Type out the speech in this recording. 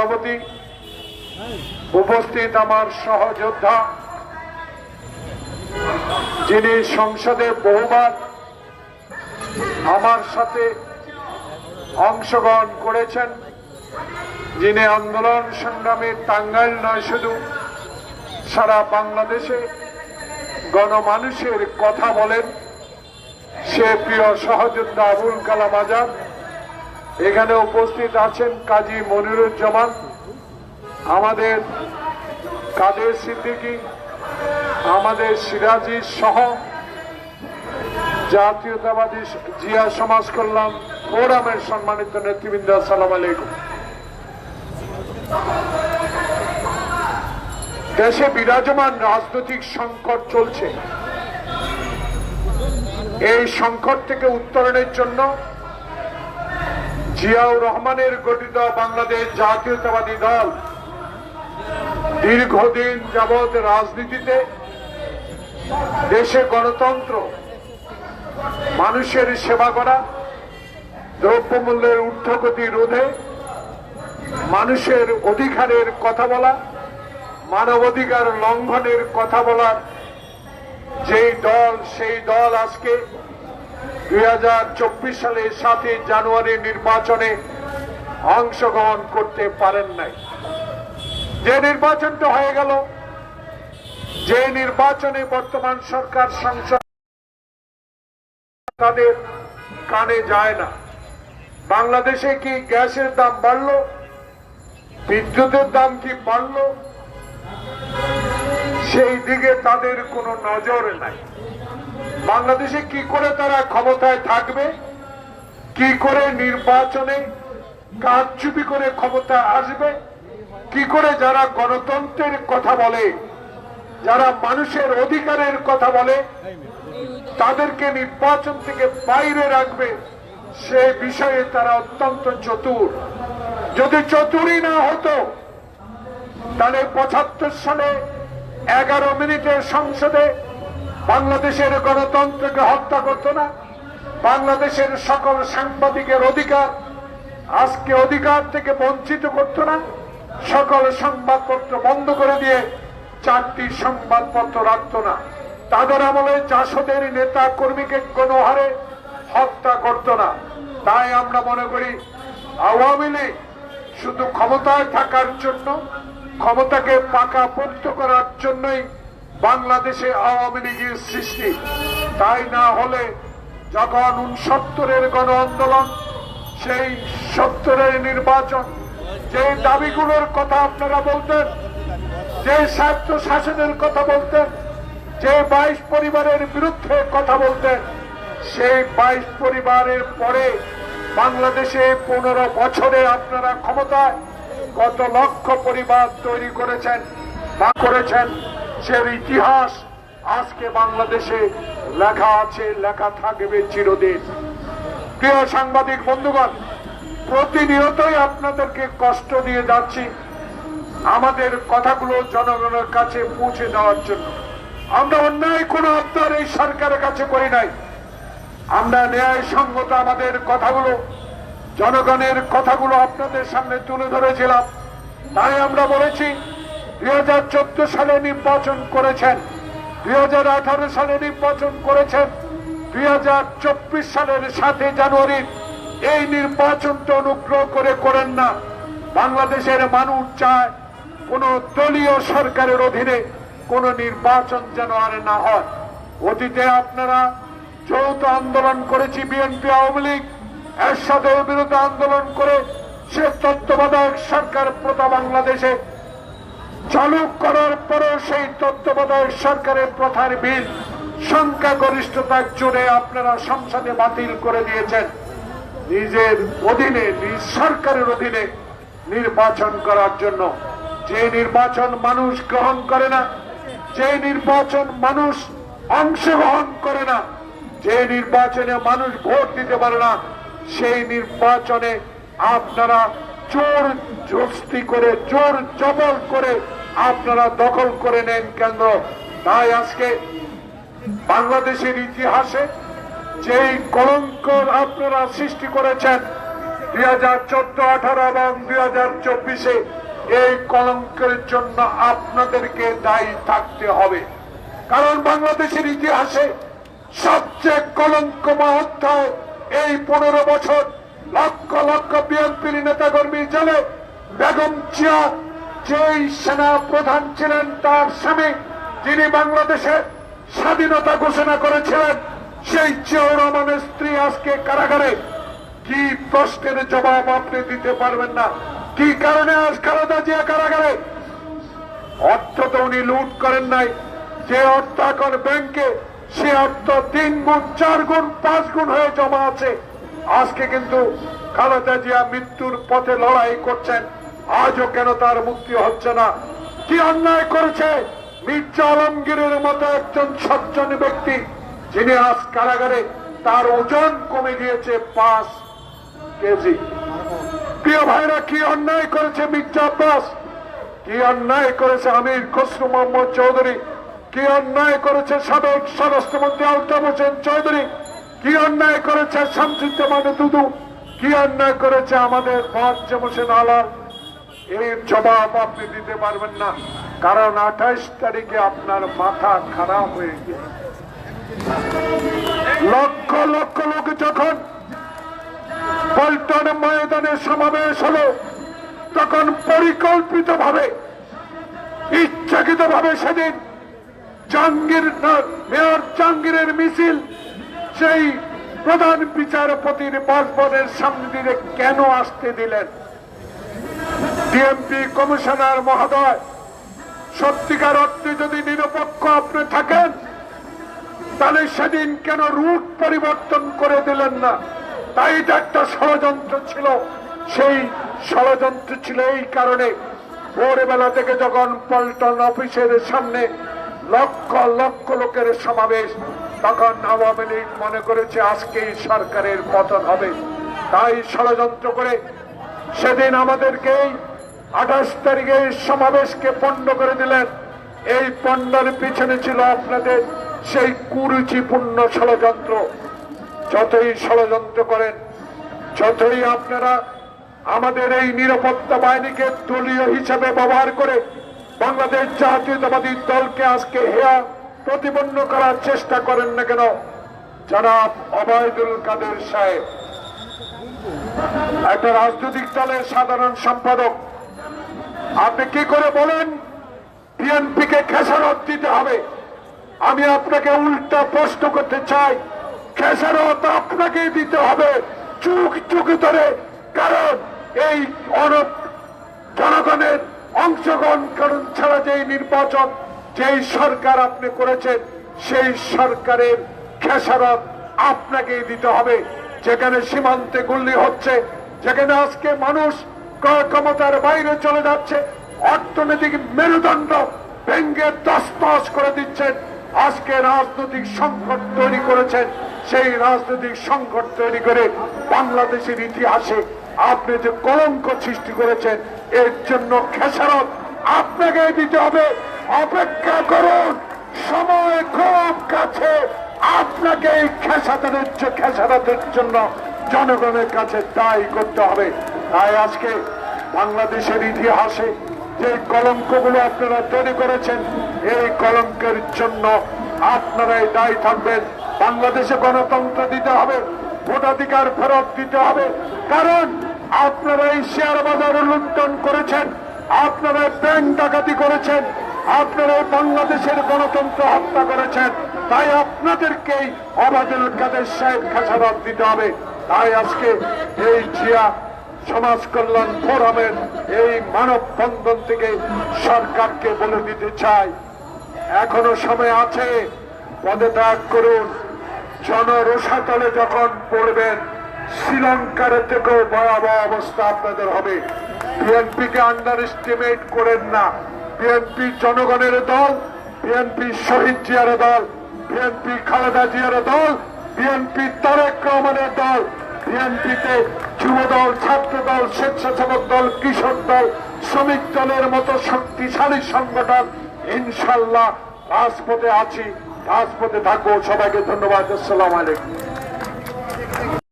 সভাপতি, উপস্থিত আমার সহযোদ্ধা, যিনি সংসদে বহুবার আমার সাথে অংশগ্রহণ করেছেন, যিনি আন্দোলন সংগ্রামে টাঙ্গাইল নয় শুধু, সারা বাংলাদেশে গণমানুষের কথা বলেন, সে প্রিয় সহযোদ্ধা আবুল কালাম আজাদ। এখানে উপস্থিত আছেন কাজী মনিরুজ্জামান, আমাদের কাদের সিদ্দিকী, আমাদের সিরাজি সহ জাতীয়তাবাদী জিয়া সমাজ কল্যাণ ফোরামের সম্মানিত নেতৃবৃন্দ, আসসালাম আলাইকুম। দেশে বিরাজমান রাজনৈতিক সংকট চলছে। এই সংকট থেকে উত্তরণের জন্য জিয়াউর রহমানের গঠিত বাংলাদেশ জাতীয়তাবাদী দল দীর্ঘদিন যাবৎ রাজনীতিতে দেশে গণতন্ত্র, মানুষের সেবা করা, দ্রব্যমূল্যের ঊর্ধ্বগতি রোধে মানুষের অধিকারের কথা বলা, মানবাধিকার লঙ্ঘনের কথা বলার যেই দল, সেই দল আজকে দুই হাজার চব্বিশ সালে সাতই জানুয়ারি নির্বাচনে অংশগ্রহণ করতে পারেন নাই। যে নির্বাচনটা হয়ে গেল, যে নির্বাচনে বর্তমান সরকার সংসদ তাদের কানে যায় না। বাংলাদেশে কি গ্যাসের দাম বাড়লো? বিদ্যুতের দাম কি বাড়লো? সেই দিকে তাদের কোনো নজর নাই। বাংলাদেশে কি করে তারা ক্ষমতায় থাকবে? কি করে নির্বাচনে কারচুপি করে ক্ষমতা আসবে? কি করে যারা গণতন্ত্রের কথা বলে, যারা মানুষের অধিকারের কথা বলে, তাদেরকে নির্বাচন থেকে বাইরে রাখবে? সে বিষয়ে তারা অত্যন্ত চতুর। যদি চতুরই না হতো, তাহলে পঁচাত্তর সালে এগারো মিনিটের সংসদে বাংলাদেশের গণতন্ত্রকে হত্যা করত না। বাংলাদেশের সকল সাংবাদিকের অধিকার আজকে অধিকার থেকে বঞ্চিত করত না। সকল সংবাদপত্র বন্ধ করে দিয়ে চারটি সংবাদপত্র রাখত না। তাদের আমলে জাসদের নেতা কর্মীকে কোনো হারে হত্যা করত না। তাই আমরা মনে করি, আওয়ামী লীগ শুধু ক্ষমতায় থাকার জন্য, ক্ষমতাকে পাকা পোক্ত করার জন্যই বাংলাদেশে আওয়ামী লীগের সৃষ্টি। তাই না হলে যখন উনসত্তরের গণ আন্দোলন সেই সত্তরের নির্বাচন, যে দাবিগুলোর কথা আপনারা বলতেন, যে স্বার্থ শাসনের কথা বলতেন, যে বাইশ পরিবারের বিরুদ্ধে কথা বলতেন, সেই বাইশ পরিবারের পরে বাংলাদেশে পনেরো বছরে আপনারা ক্ষমতায় কত লক্ষ পরিবার তৈরি করেছেন, বা করেছেন সে ইতিহাস, আজকে বাংলাদেশে লেখা আছে, লেখা থাকবে চিরদিন। প্রিয় সাংবাদিক বন্ধুগণ, প্রতিনিয়তই আপনাদেরকে কষ্ট দিয়ে যাচ্ছি আমাদের কথাগুলো জনগণের কাছে পৌঁছে দেওয়ার জন্য। আমরা অন্যায় কোনো আপনার এই সরকারের কাছে করি নাই। আমরা ন্যায় সঙ্গত আমাদের কথাগুলো, জনগণের কথাগুলো আপনাদের সামনে তুলে ধরেছিলাম। তাই আমরা বলেছি দুই হাজার চোদ্দ সালে নির্বাচন করেছেন। দুই হাজার আঠারো সালে নির্বাচন করেছেন। দুই হাজার চব্বিশ সালের সাথে জানুয়ারির এই নির্বাচনটা অনুগ্রহ করে করেন না। বাংলাদেশের মানুষ চায় কোন দলীয় সরকারের অধীনে কোন নির্বাচন যেন আর না হয়। অতীতে আপনারা যৌথ আন্দোলন করেছি বিএনপি, আওয়ামী লীগ। এরশাদের বিরুদ্ধে আন্দোলন করে সে তত্ত্বাবধায়ক সরকার প্রথা বাংলাদেশে চালু করার পরেও সেই তত্ত্বাবধায়ক সরকারের প্রথার বিল সংখ্যাগরিষ্ঠতার জোরে আপনারা সংসদে বাতিল করে দিয়েছেন। নিজের অধীনে, নিজ সরকারের অধীনে নির্বাচন করার জন্য। যে নির্বাচন মানুষ গ্রহণ করে না, যে নির্বাচন মানুষ অংশগ্রহণ করে না, যে নির্বাচনে মানুষ ভোট দিতে পারে না, সেই নির্বাচনে আপনারা চোর জস্তি করে চোর জবল করে আপনারা দখল করে নেন কেন্দ্র। তাই আজকে বাংলাদেশের ইতিহাসে যেই কলঙ্ক আপনারা সৃষ্টি করেছেন, দুই হাজার চোদ্দ আঠারো এবং দুই হাজার চব্বিশে, এই কলঙ্কের জন্য আপনাদেরকে দায়ী থাকতে হবে। কারণ বাংলাদেশের ইতিহাসে সবচেয়ে কলঙ্ক অধ্যায় এই পনেরো বছর লক্ষ লক্ষ বিএনপির নেতাকর্মী জেলে বেগম জিয়া যেই সেনা প্রধান ছিলেন তার স্বামী, যিনি বাংলাদেশের স্বাধীনতা ঘোষণা করেছিলেন, সেই জিয়াউর রহমানের স্ত্রী আজকে কারাগারে। কি প্রশ্নের জবাব আপনি দিতে পারবেন না। কি কারণে আজ খালেদা জিয়া কারাগারে? অর্থ তো উনি লুট করেন নাই। যে অর্থ এখন ব্যাংকে, সে অর্থ তিন গুণ, চার গুণ, পাঁচ গুণ হয়ে জমা আছে। আজকে কিন্তু খালেদা জিয়া মৃত্যুর পথে লড়াই করছেন। আজও কেন তার মুক্তি হচ্ছে না? কি অন্যায় করেছে? মির্জা আলমগীরের মতো একজন সজ্জন ব্যক্তি, যিনি আজ কারাগারে তার ওজন কমে গিয়েছে পাঁচ কেজি। প্রিয় ভাইরা, কি অন্যায় করেছে মির্জা আব্বাস? কি অন্যায় করেছে আমির খসরু মোহাম্মদ চৌধুরী? কি অন্যায় করেছে সাবেক স্বরাষ্ট্রমন্ত্রী আলতাফ হোসেন চৌধুরী? কি অন্যায় করেছে শামসুজ্জামান দুদু? কি অন্যায় করেছে আমাদের মোয়াজ্জেম হোসেন আলাল? এর জবাব আপনি দিতে পারবেন না। কারণ আঠাইশ তারিখে আপনার মাথা খারাপ হয়ে গেছে লক্ষ লক্ষ লোক যখন পল্টন ময়দানে সমাবেশ হলো, তখন পরিকল্পিত ভাবে ইচ্ছাকৃত ভাবে সেদিন জাহাঙ্গীর মেয়র জাহাঙ্গীরের মিছিল সেই প্রধান বিচারপতির বাসভবনের সামনে দিয়ে কেন আসতে দিলেন? ডিএমপি কমিশনার মহোদয়, সত্যিকার অর্থে যদি নিরপেক্ষ আপনি থাকেন, তাহলে সেদিন কেন রুট পরিবর্তন করে দিলেন না? তাই এটা একটা ষড়যন্ত্র ছিল। সেই ষড়যন্ত্র ছিল এই কারণে ভোরবেলা থেকে যখন পল্টন অফিসের সামনে লক্ষ লক্ষ লোকের সমাবেশ, তখন আওয়ামী লীগ মনে করেছে আজকেই সরকারের পতন হবে। তাই ষড়যন্ত্র করে সেদিন আমাদেরকে আঠাশ তারিখে সমাবেশকে পণ্ড করে দিলেন। এই পণ্ডের পিছনে ছিল আপনাদের সেই কুরুচিপূর্ণ ষড়যন্ত্র। যতই ষড়যন্ত্র করেন, যতই আপনারা আমাদের এই নিরাপত্তা বাহিনীকে দলীয় হিসেবে ব্যবহার করে বাংলাদেশ জাতীয়তাবাদী দলকে আজকে হেয়া প্রতিপন্ন করার চেষ্টা করেন না কেন? জনাব অবায়দুল কাদের সাহেব। একটা রাজনৈতিক দলের সাধারণ সম্পাদক আপনি কি করে বলেন? বিএনপিকে খেসারত দিতে হবে। আমি আপনাকে উল্টা প্রশ্ন করতে চাই। খেসারত আপনাকে দিতে হবে চুক চুক ধরে, কারণ এই অনব জনগণের অংশগ্রহণ কারণ ছাড়া যেই নির্বাচন, যেই সরকার আপনি করেছেন, সেই সরকারের খেসারত আপনাকেই দিতে হবে। যেখানে সীমান্তে গুল্লি হচ্ছে, যেখানে আজকে মানুষ ক্ষমতার বাইরে চলে যাচ্ছে। অর্থনৈতিক মেরুদণ্ড ভেঙ্গে তসতস করে দিচ্ছেন। আজকে রাজনৈতিক সংকট তৈরি করেছেন। সেই রাজনৈতিক সংকট তৈরি করে বাংলাদেশের ইতিহাসে আপনি যে কলঙ্ক সৃষ্টি করেছেন, এর জন্য খেসারত আপনাকে দিতে হবে। অপেক্ষা করুন, সময় খুব কাছে। আপনাকে এই খেসাতের খেসারতের জন্য জনগণের কাছে দায়ী করতে হবে। তাই আজকে বাংলাদেশের ইতিহাসে যে কলঙ্কগুলো আপনারা তৈরি করেছেন, এই কলঙ্কের জন্য আপনারাই দায়ী থাকবেন। বাংলাদেশে গণতন্ত্র দিতে হবে, ভোটাধিকার ফেরত দিতে হবে। কারণ আপনারা এই শেয়ার বাজার লুণ্ঠন করেছেন, আপনারা ব্যাংক ডাকাতি করেছেন, আপনারা বাংলাদেশের গণতন্ত্র হত্যা করেছেন। তাই আপনাদেরকেই অবাদুল কাদের সাহেব খেসারত দিতে হবে। তাই আজকে এই জিয়া সমাজ কল্যাণ ফোরামের এই মানব বন্ধন থেকে সরকারকে বলে দিতে চাই। এখনও সময় আছে, পদত্যাগ করুন। জনরোষাতলে যখন পড়বেন, শ্রীলঙ্কার থেকেও ভয়াবহ অবস্থা আপনাদের হবে। বিএনপিকে আন্ডার এস্টিমেট করেন না। বিএনপি জনগণের দল, বিএনপি শহীদ জিয়ার দল, বিএনপি খালেদা জিয়ার দল, বিএনপি তারেক রহমানের দল। বিএনপিতে যুব দল ছাত্র দল স্বেচ্ছাসেবক দল, কৃষক দল, শ্রমিক দলের মতো শক্তিশালী সংগঠন, ইনশাল্লাহ রাজপথে আছি, রাজপথে থাকব। সবাইকে ধন্যবাদ। আসসালাম আলাইকুম।